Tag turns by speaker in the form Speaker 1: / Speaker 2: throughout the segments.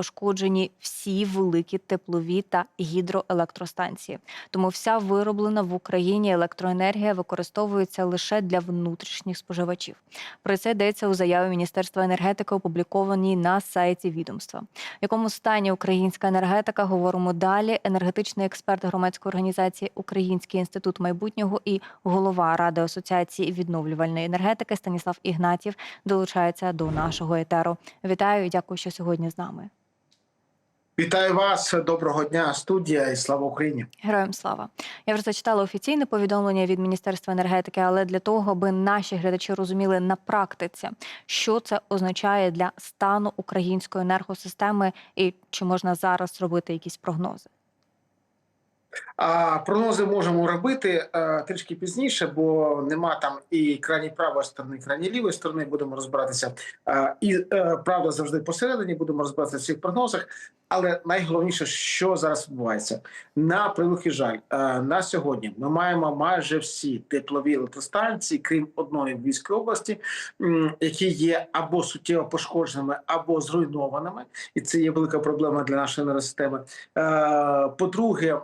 Speaker 1: пошкоджені всі великі теплові та гідроелектростанції. Тому вся вироблена в Україні електроенергія використовується лише для внутрішніх споживачів. Про це йдеться у заяві Міністерства енергетики, опублікованій на сайті відомства. В якому стані українська енергетика говоримо далі. Енергетичний експерт громадської організації Український інститут майбутнього і голова ради асоціації відновлювальної енергетики Станіслав Ігнатів долучається до нашого етеру. Вітаю і дякую, що сьогодні з нами.
Speaker 2: Вітаю вас, доброго дня, студія і слава Україні.
Speaker 1: Героям слава. Я вже зачитала офіційне повідомлення від Міністерства енергетики, але для того, аби наші глядачі розуміли на практиці, що це означає для стану української енергосистеми, і чи можна зараз робити якісь прогнози.
Speaker 2: А прогнози можемо робити е, трішки пізніше, бо нема там і крайні правої сторони, і крайні лівої сторони. Будемо розбиратися. Е, і е, правда завжди посередині. Будемо розбиратися в цих прогнозах. Але найголовніше, що зараз відбувається, на превеликий жаль, е, на сьогодні ми маємо майже всі теплові електростанції, крім одної в області, які є або суттєво пошкодженими, або зруйнованими, і це є велика проблема для нашої енергосистеми. Е, По-друге,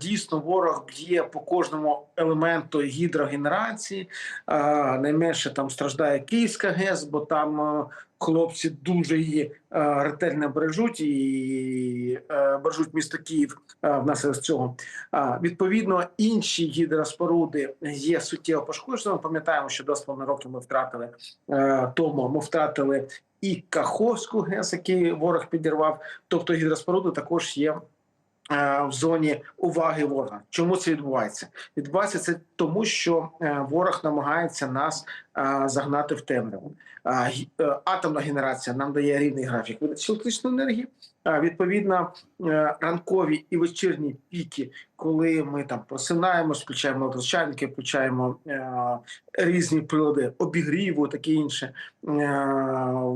Speaker 2: дійсно ворог б'є по кожному елементу гідрогенерації. Е, Найменше там страждає Київська ГЕС, бо там хлопці дуже її е, ретельно бережуть і е, бережуть місто Київ е, внаслідок цього. Відповідно, інші гідроспоруди є суттєво пошкодженими. Пам'ятаємо, що 2,5 роки ми втратили тому. Ми втратили і Каховську ГЕС, який ворог підірвав. Тобто гідроспоруди також є. Е, В зоні уваги ворога. Чому це відбувається? Відбувається це тому, що е, ворог намагається нас е, загнати в темряву. Атомна генерація нам дає рівний графік видачі електричної енергії. Відповідно, ранкові і вечірні піки, коли ми там просинаємось, включаємо електрочайники, включаємо е, різні прилади обігріву, таке інше, е,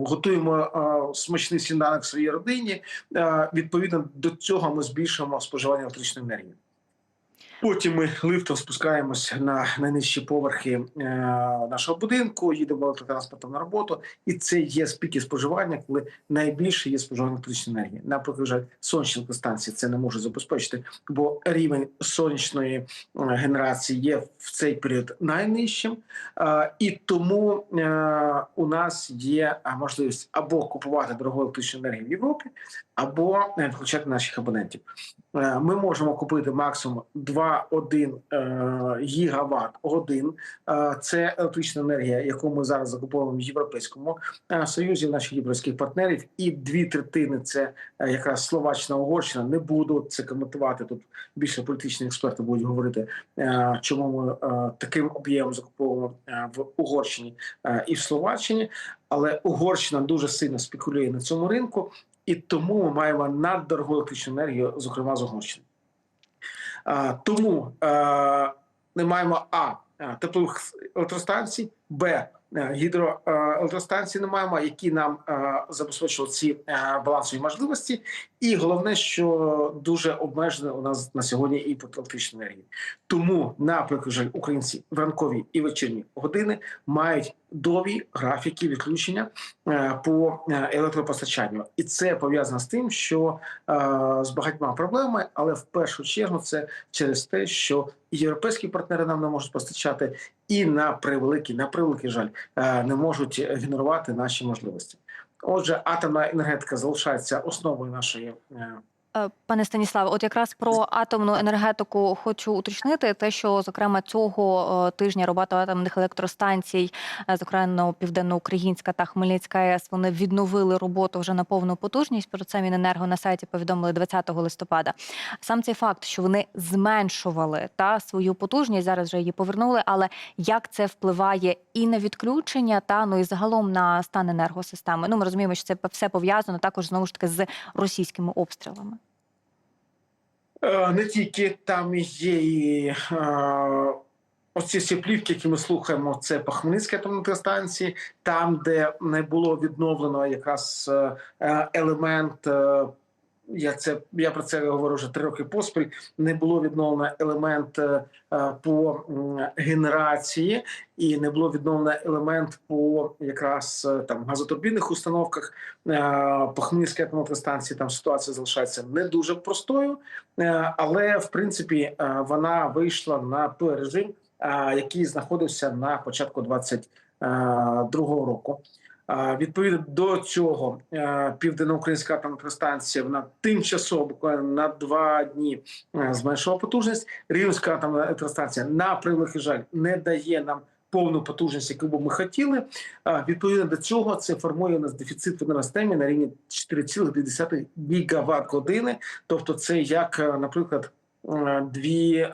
Speaker 2: готуємо е, смачний сніданок своїй родині. Е, Відповідно до цього ми збільшуємо споживання електричної енергії. Потім ми лифтом спускаємось на найнижчі поверхи е, нашого будинку, їдемо електротранспортом на роботу, і це є спіки споживання, коли найбільше є споживання електричної енергії. Наприклад, вже сонячні електростанції це не можуть забезпечити, бо рівень сонячної е, генерації є в цей період найнижчим, Е, і тому у нас є можливість або купувати дорогу електричну енергію в Європі, або відключати наших абонентів. Ми можемо купити максимум 2-1 е, гігаватт годин. Е, Це електрична енергія, яку ми зараз закуповуємо в Європейському е, Союзі, наших європейських партнерів, і дві третини це якраз Словаччина, Угорщина. Не буду це коментувати. Тут більше політичні експерти будуть говорити, чому ми таким об'ємом закуповуємо в Угорщині і в Словаччині. Але Угорщина дуже сильно спекулює на цьому ринку, і тому ми маємо наддорогу електричну енергію, зокрема з Угорщини. Тому не маємо а е, теплових електростанцій, б е, гідроелектростанцій не маємо, які нам е, ці е, балансові можливості. І головне, що дуже обмежено у нас на сьогодні імпорт електричної енергії. Тому наприклад, жаль, українці в ранкові і вечірні години мають довгі графіки відключення е, по е, електропостачанню, і це пов'язано з тим, що е, з багатьма проблемами, але в першу чергу це через те, що і європейські партнери нам не можуть постачати, і на превеликий, на превеликий жаль, не можуть генерувати наші можливості. Отже, атомна енергетика залишається основою нашої. Е,
Speaker 1: Пане Станіславе, от якраз про атомну енергетику хочу уточнити те, що зокрема цього е, тижня робота атомних електростанцій, е, зокрема Південноукраїнська та Хмельницька АЕС, вони відновили роботу вже на повну потужність. Про це Міненерго на сайті повідомили 20 листопада. Сам цей факт, що вони зменшували та свою потужність, зараз вже її повернули. Але як це впливає і на відключення, та ну і загалом на стан енергосистеми? Ну ми розуміємо, що це все пов'язано також знову ж таки з російськими обстрілами.
Speaker 2: Е, Не тільки там є і е, оці всі плівки, які ми слухаємо, це по Хмельницькій атомній станції, там, де не було відновлено якраз е, елемент. Я це я про це говорю вже три роки поспіль. Не було відновлено елемент е, е, по генерації, і не було відновлено елемент по якраз е, там газотурбінних установках. По Хмельницькій атомелектростанції там ситуація залишається не дуже простою, але в принципі вона вийшла на той режим, який знаходився на початку 22-го року. Відповідно до цього е, південноукраїнська атомелектростанція вона тимчасово буквально на два дні е, зменшила потужність. Рівненська атомна електростанція на превеликий жаль не дає нам повну потужність, яку б ми хотіли. Відповідно до цього це формує у нас дефіцит в енергосистемі на рівні 4,2 гігаватт години. Тобто, це як, е, наприклад, дві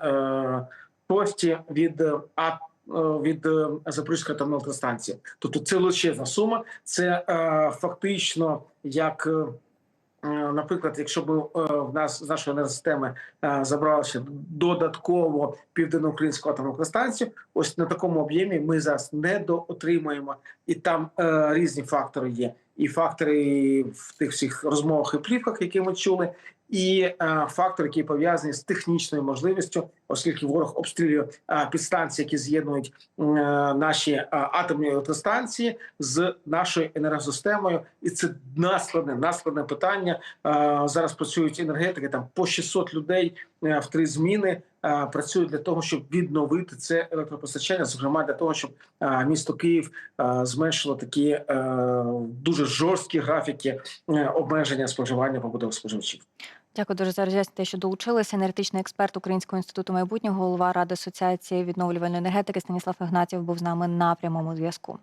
Speaker 2: шості від ат е, від е, Запорізької атомної електростанції. Тобто це величезна сума. Це е, фактично як. е, е, Наприклад, якщо б е, в нас з нашої енергосистеми е, забрали додатково південноукраїнську атомну електростанцію, ось на такому об'ємі ми зараз не доотримуємо, і там е, різні фактори є. І фактори в тих всіх розмовах і плівках, які ми чули, і е, фактори, які пов'язані з технічною можливістю, оскільки ворог обстрілює е, підстанції, які з'єднують е, наші атомні електростанції з нашою енергосистемою, і це наскладне, наскладне питання. Зараз працюють енергетики там по 600 людей в три зміни. Працюють для того, щоб відновити це електропостачання, зокрема для того, щоб місто Київ зменшило такі дуже жорсткі графіки обмеження споживання побутових споживачів.
Speaker 1: Дякую дуже за роз'яснення, що долучилися. Енергетичний експерт Українського інституту майбутнього, голова Ради асоціації відновлювальної енергетики Станіслав Ігнатів був з нами на прямому зв'язку.